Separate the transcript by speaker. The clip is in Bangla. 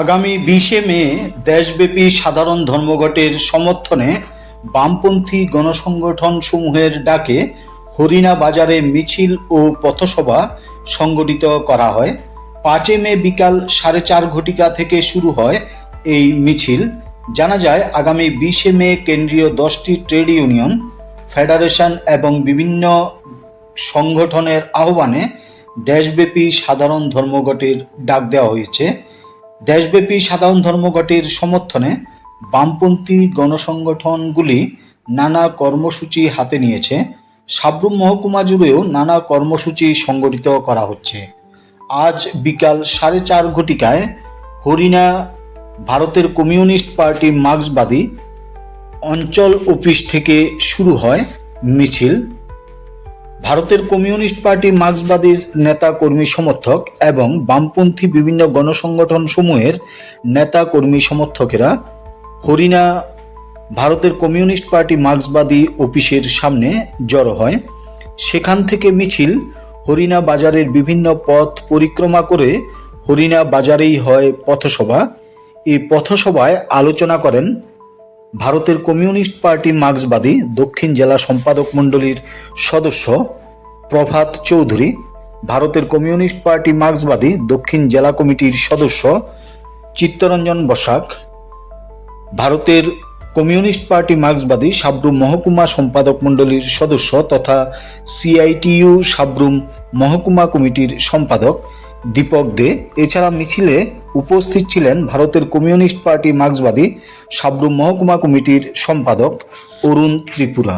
Speaker 1: আগামী বিশে মে দেশব্যাপী সাধারণ ধর্মঘটের সমর্থনে বামপন্থী গণসংগঠন সমূহের ডাকে হরিণা বাজারে মিছিল ও পথসভা সংগঠিত করা হয়। পাঁচে মে বিকাল সাড়ে চার ঘটিকা থেকে শুরু হয় এই মিছিল। জানা যায়, আগামী বিশে মে কেন্দ্রীয় দশটি ট্রেড ইউনিয়ন, ফেডারেশন এবং বিভিন্ন সংগঠনের আহ্বানে দেশব্যাপী সাধারণ ধর্মঘটের ডাক দেওয়া হয়েছে। দেশব্যাপী সাধারণ ধর্মঘটের সমর্থনে বামপন্থী গণসংগঠনগুলি নানা কর্মসূচি হাতে নিয়েছে। সাবরুম মহকুমা জুড়েও নানা কর্মসূচি সংগঠিত করা হচ্ছে। আজ বিকাল সাড়ে চার ঘটিকায় হরিণা ভারতের কমিউনিস্ট পার্টি মার্ক্সবাদী অঞ্চল অফিস থেকে শুরু হয় মিছিল। ভারতের কমিউনিস্ট পার্টি মার্ক্সবাদীর নেতা কর্মী সমর্থক এবং বামপন্থী বিভিন্ন গণসংগঠন সমূহের নেতা কর্মী সমর্থকেরা হরিণা ভারতের কমিউনিস্ট পার্টি মার্ক্সবাদী অফিসের সামনে জড়ো হয়। সেখান থেকে মিছিল, হরিণা বাজারের বিভিন্ন পথ পরিক্রমা করে হরিণা বাজারেই হয় পথসভা। এই পথসভায় আলোচনা করেন ভারতের কমিউনিস্ট পার্টি মার্ক্সবাদী দক্ষিণ জেলা সম্পাদক মণ্ডলীর সদস্য প্রভাত চৌধুরী, ভারতের কমিউনিস্ট পার্টি মার্ক্সবাদী দক্ষিণ জেলা কমিটির সদস্য চিত্তরঞ্জন বসাক, ভারতের কমিউনিস্ট পার্টি মার্ক্সবাদী সাবরুম মহকুমা সম্পাদক মণ্ডলীর সদস্য তথা সিআইটিইউ সাবরুম মহকুমা কমিটির সম্পাদক দীপক দে। এছাড়া মিছিলে উপস্থিত ছিলেন ভারতের কমিউনিস্ট পার্টি মার্ক্সবাদী সাবরুম মহকুমা কমিটির সম্পাদক অরুণ ত্রিপুরা।